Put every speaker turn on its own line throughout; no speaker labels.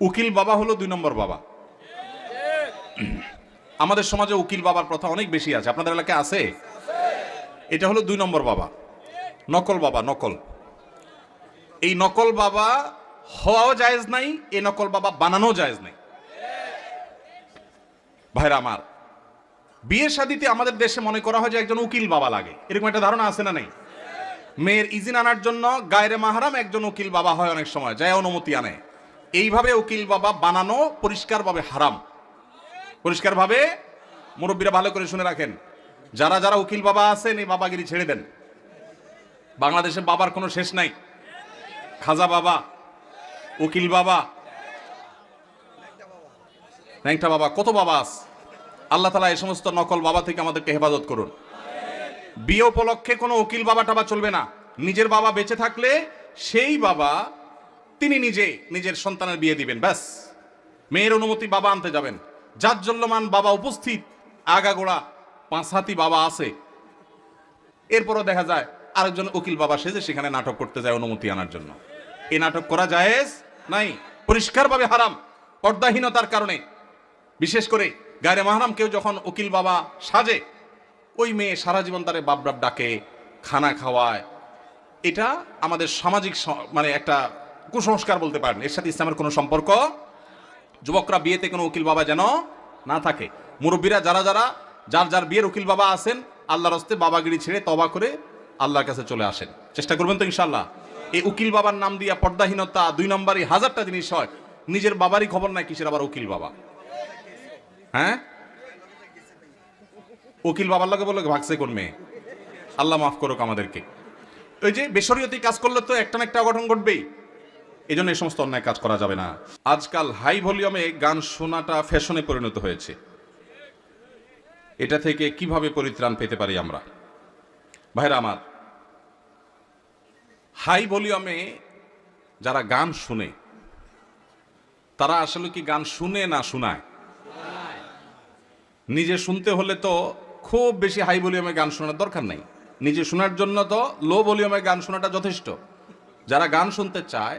উকিল বাবা হলো দুই নম্বর বাবা। আমাদের সমাজে উকিল বাবার প্রথা অনেক বেশি আছে। আপনাদের এলাকায় আছে? এটা হলো দুই নম্বর বাবা। নকল বাবা, নকল। এই নকল বাবা হওয়াও জায়েজ নাই, এই নকল বাবা বানানো জায়েজ নাই। ভাইরা আমার বিয়ে শাদিতে আমাদের দেশে মনে করা হয় যে একজন উকিল বাবা লাগে। এরকম একটা ধারণা আছে না নেই? মেয়ের ইজিন আনার জন্য গায়রে মাহারাম একজন উকিল বাবা হয় অনেক সময়, যায় অনুমতি আনে। এইভাবে উকিল বাবা বানানো পরিষ্কারভাবে হারাম। পরিষ্কারভাবে মুরব্বীরা ভালো করে শুনে রাখেন। যারা যারা উকিল বাবা আছেন, এই বাবাগিরি ছেড়ে দেন। বাংলাদেশে বাবার কোনো শেষ নাই। খাজা বাবা, উকিল বাবা, ন্যাংটা বাবা, কত বাবা আস? আল্লাহ তালা এই সমস্ত নকল বাবা থেকে আমাদেরকে হেফাজত করুন। বিয়ে উপলক্ষে কোনো উকিল বাবা টাবা চলবে না। নিজের বাবা বেঁচে থাকলে সেই বাবা তিনি নিজে নিজের সন্তানের বিয়ে দিবেন, ব্যাস। মেয়ের অনুমতি বাবা আনতে যাবেন। জাজ্জল্যমান বাবা উপস্থিত, আগাগোড়া পাঁচ হাতি বাবা আছে। এরপরও দেখা যায়, আরেকজন উকিল বাবা সেজে সেখানে নাটক করতে যায় অনুমতি আনার জন্য। এই নাটক করা জায়েজ? নাই। পরিষ্কারভাবে হারাম। পর্দাহীনতার কারণে। বিশেষ করে গায়ে মাহারাম কেউ যখন উকিল বাবা সাজে, ওই মেয়ে সারা জীবন তারে বাবরাব ডাকে, খানা খাওয়ায়। এটা আমাদের সামাজিক মানে একটা কুসংস্কার বলতে পারেন। এর সাথে ইসলামের কোনো সম্পর্ক? যুবকরা বিয়েতে কোনো উকিল বাবা যেন না থাকে। মুরব্বীরা যারা যারা, যার যার বিয়ের উকিল বাবা আছেন, আল্লাহর হস্তে বাবাগিরি ছেড়ে তবা করে আল্লাহর কাছে চলে আসেন। চেষ্টা করবেন তো ইনশাল্লাহ এই উকিল বাবার নাম দিয়া পর্দাহীনতা দুই নম্বরই হাজারটা জিনিস হয়। নিজের বাবারই খবর নাই, কিসের আবার উকিল বাবা? হ্যাঁ? উকিল বাবার লাগে বলে ভাগছে কোন মেয়ে? আল্লাহ মাফ করুক আমাদেরকে। ওই যে বেসরীয়তি কাজ করলে তো একটা না একটা অঘটন ঘটবেই। এই জন্য এই সমস্ত অন্যায় কাজ করা যাবে না। আজকাল হাই ভলিউমে গান শোনাটা ফ্যাশনে পরিণত হয়েছে। এটা থেকে কীভাবে পরিত্রাণ পেতে পারি আমরা? ভাইরা আমার, হাই ভলিউমে যারা গান শুনে, তারা আসলে কি গান শুনে না শোনায়? নিজে শুনতে হলে তো খুব বেশি হাই ভলিউমে গান শোনার দরকার নেই। নিজে শোনার জন্য তো লো ভলিউমে গান শোনাটা যথেষ্ট। যারা গান শুনতে চায়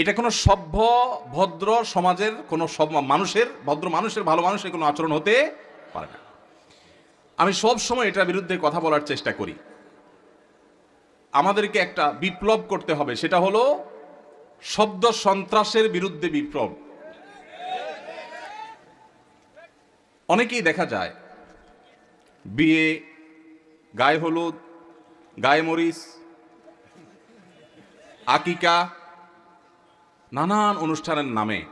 এটা কোনো সভ্য, ভদ্র সমাজের কোনো সব মানুষের, ভদ্র মানুষের, ভালো মানুষের কোনো আচরণ হতে পারে না। আমি সব সময় এটার বিরুদ্ধে কথা বলার চেষ্টা করি। আমাদেরকে একটা বিপ্লব করতে হবে, সেটা হলো শব্দ সন্ত্রাসের বিরুদ্ধে বিপ্লব। অনেকেই দেখা যায়, বিয়ে, গায়ে হলুদ, গায়ে মরিচ, আকিকা নানান অনুষ্ঠানের নামে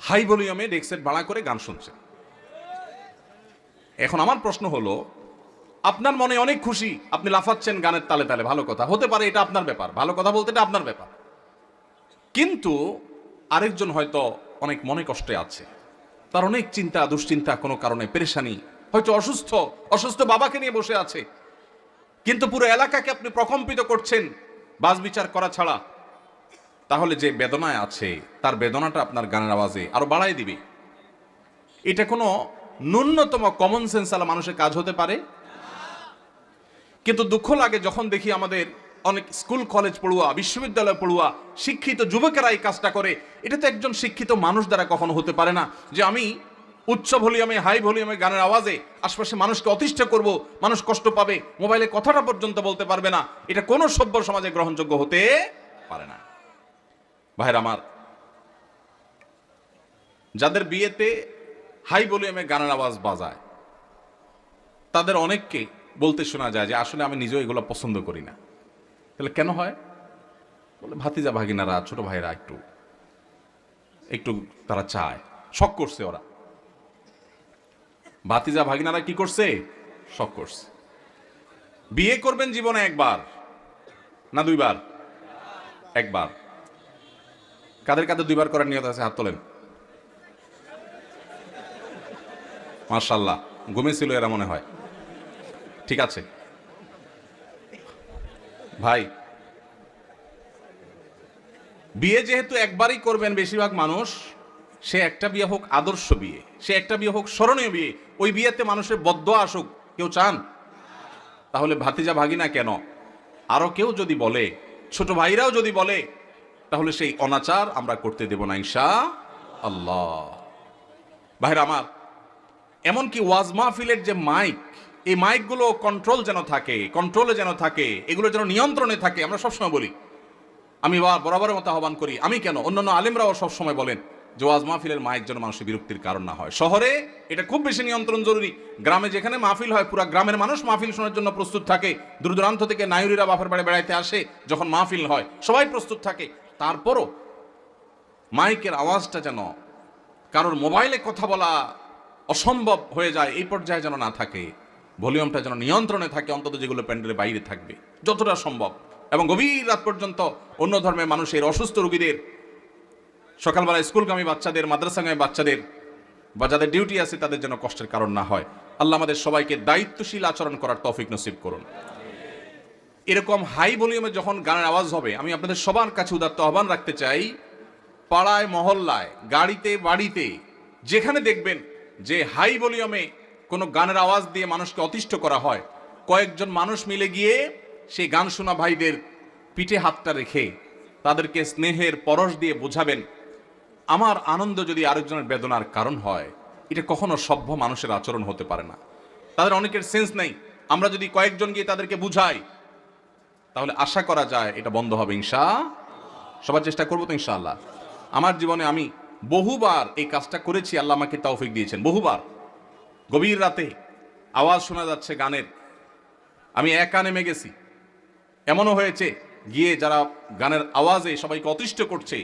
হাই ভলিউমে ডেক্সেট ভাড়া করে গান শুনছে। এখন আমার প্রশ্ন হলো, আপনার মনে অনেক খুশি, আপনি লাফাচ্ছেন গানের তালে তালে, ভালো কথা। হতে পারে এটা আপনার ব্যাপার, ভালো কথা বলতে এটা আপনার ব্যাপার। কিন্তু আরেকজন হয়তো অনেক মনে কষ্টে আছে। তার অনেক চিন্তা, দুশ্চিন্তা, কোনো কারণে পেরেশানি, হয়তো অসুস্থ অসুস্থ বাবাকে নিয়ে বসে আছে। কিন্তু পুরো এলাকাকে আপনি প্রকম্পিত করছেন, বাস বিচার করা ছাড়া। তাহলে যে বেদনায় আছে, তার বেদনাটা আপনার গানের আওয়াজে আরও বাড়াই দিবে। এটা কোনো ন্যূনতম কমন সেন্স আলা মানুষের কাজ হতে পারে? কিন্তু দুঃখ লাগে যখন দেখি আমাদের অনেক স্কুল, কলেজ পড়ুয়া, বিশ্ববিদ্যালয় পড়ুয়া, শিক্ষিত যুবকেরা এই কাজটা করে। এটা তো একজন শিক্ষিত মানুষ দ্বারা কখনো হতে পারে না যে আমি উচ্চ ভলিউমে, হাই ভলিউমে গানের আওয়াজে আশপাশে মানুষকে অতিষ্ঠ করব, মানুষ কষ্ট পাবে, মোবাইলে কথাটা পর্যন্ত বলতে পারবে না। এটা কোনো সভ্য সমাজে গ্রহণযোগ্য হতে পারে না। ভাইর আমার, যাদের বিয়েতে হাই ভলিউমে গানের আওয়াজ বাজায়, তাদের অনেককে বলতে শোনা যায় যে আসলে আমি নিজেও এগুলো পছন্দ করি না। তাহলে কেন হয়? বলে ভাতিজা ভাগিনারা, ছোট ভাইরা একটু একটু তারা চায়। শখ করছে ওরা। ভাতিজা ভাগিনারা কি করছে? শখ করছে। বিয়ে করবেন জীবনে একবার না দুইবার? একবার। কাদের কাদের দুইবার করার নিয়ত আছে? হাত তোলেন। মার্শাল্লাহ ঘুমেছিল এরা মনে হয়। ঠিক আছে। ভাই, বিয়ে যেহেতু একবারই করবেন বেশিরভাগ মানুষ, সে একটা বিয়ে হোক আদর্শ বিয়ে, সে একটা বিয়ে হোক স্মরণীয় বিয়ে, ওই বিয়েতে মানুষের বদ্ধ আসুক, কেউ চান? তাহলে ভাতিজা ভাগিনা কেন? আরও কেউ যদি বলে, ছোট ভাইরাও যদি বলে তাহলে সেই অনাচার আমরা করতে দেব না ইনশা আল্লাহ। ভাইরা আমার, এমনকি ওয়াজ মাহফিলের যে মাইক, এই মাইকগুলো কন্ট্রোল যেন থাকে কন্ট্রোলে যেন থাকে, এগুলো যেন নিয়ন্ত্রণে থাকে, আমরা সবসময় বলি। আমি বা- বরাবরের মতো আহ্বান করি, আমি কেন? অন্যান্য আলেমরাও সবসময় বলেন যে ওয়াজ মাহফিলের মাইক যেন মানুষের বিরক্তির কারণ না হয়। শহরে এটা খুব বেশি নিয়ন্ত্রণ জরুরি। গ্রামে যেখানে মাহফিল হয়, পুরো গ্রামের মানুষ মাহফিল শোনার জন্য প্রস্তুত থাকে। দূর দূরান্ত থেকে নায়ুরিরা বাপের বাড়ি বেড়াইতে আসে, যখন মাহফিল হয়, সবাই প্রস্তুত থাকে। তারপরও মাইকের আওয়াজটা যেন কারোর মোবাইলে কথা বলা অসম্ভব হয়ে যায়, এই পর্যায়ে যেন না থাকে। ভলিউমটা যেন নিয়ন্ত্রণে থাকে, অন্তত যেগুলো প্যান্ডেলের বাইরে থাকবে। যতটা সম্ভব। এবং গভীর রাত পর্যন্ত অন্য ধর্মের মানুষের, অসুস্থ রোগীদের, সকালবেলা স্কুলগামী বাচ্চাদের, মাদ্রাসাগামী বাচ্চাদের বা যাদের ডিউটি আছে তাদের যেন কষ্টের কারণ না হয়। আল্লাহ আমাদের সবাইকে দায়িত্বশীল আচরণ করার তৌফিক নসিব করুন। এরকম হাই ভলিউমে যখন গানের আওয়াজ হবে, আমি আপনাদের সবার কাছে উদাত্ত আহ্বান রাখতে চাই, পাড়ায়, মহল্লায়, গাড়িতে, বাড়িতে, যেখানে দেখবেন যে হাই ভলিউমে কোনো গানের আওয়াজ দিয়ে মানুষকে অতিষ্ঠ করা হয়, কয়েকজন মানুষ মিলে গিয়ে সেই গান শোনা ভাইদের পিঠে হাতটা রেখে তাদেরকে স্নেহের পরশ দিয়ে বোঝাবেন, আমার আনন্দ যদি আরেকজনের বেদনার কারণ হয়, এটা কখনো সভ্য মানুষের আচরণ হতে পারে না। তাদের অনেকের সেন্স নেই। আমরা যদি কয়েকজন গিয়ে তাদেরকে বুঝাই তাহলে আশা করা যায় এটা বন্ধ হবে, ইনশা সবার চেষ্টা করব তো, ইনশাআল্লাহ। আমার জীবনে আমি বহুবার এই কাজটা করেছি, আল্লাহ আমাকে তৌফিক দিয়েছেন, বহুবার। গভীর রাতে আওয়াজ শোনা যাচ্ছে গানের। আমি একা নেমে গেছি এমনও হয়েছে, গিয়ে যারা গানের আওয়াজে সবাইকে অতিষ্ঠ করছে,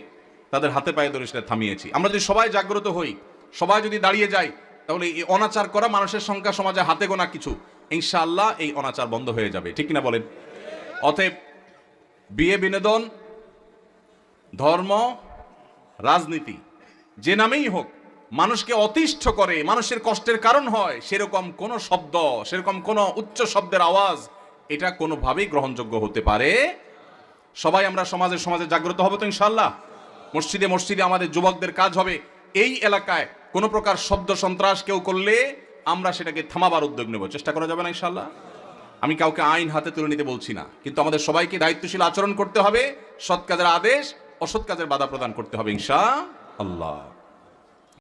তাদের হাতে পায়ে ধরে সেটা থামিয়েছি। আমরা যদি সবাই জাগ্রত হই, সবাই যদি দাঁড়িয়ে যাই, তাহলে এই অনাচার করা মানুষের সংখ্যা সমাজে হাতে গোনা কিছু। ইনশাআল্লাহ এই অনাচার বন্ধ হয়ে যাবে, ঠিক কিনা বলেন? অতএব বিয়ে বিনোদন, ধর্ম, রাজনীতি, যে নামেই হোক, মানুষকে অতিষ্ঠ করে, মানুষের কষ্টের কারণ হয়, সেরকম কোনো শব্দ, সেরকম কোনো উচ্চ শব্দের আওয়াজ, এটা কোনোভাবেই গ্রহণযোগ্য হতে পারে। সবাই আমরা সমাজে সমাজে জাগ্রত হব তো ইনশাল্লাহ মসজিদে মসজিদে আমাদের যুবকদের কাজ হবে। এই এলাকায় কোনো প্রকার শব্দ, সন্ত্রাস কেউ করলে আমরা সেটাকে থামাবার উদ্যোগ নেব। চেষ্টা করা যাবে না ইনশাল্লাহ আমি কাউকে আইন হাতে তুলে নিতে বলছি না। কিন্তু আমাদের সবাইকে দায়িত্বশীল আচরণ করতে হবে, সৎ কাজের আদেশ, অসৎ কাজের বাধা প্রদান করতে হবে, ইনশা আল্লাহ।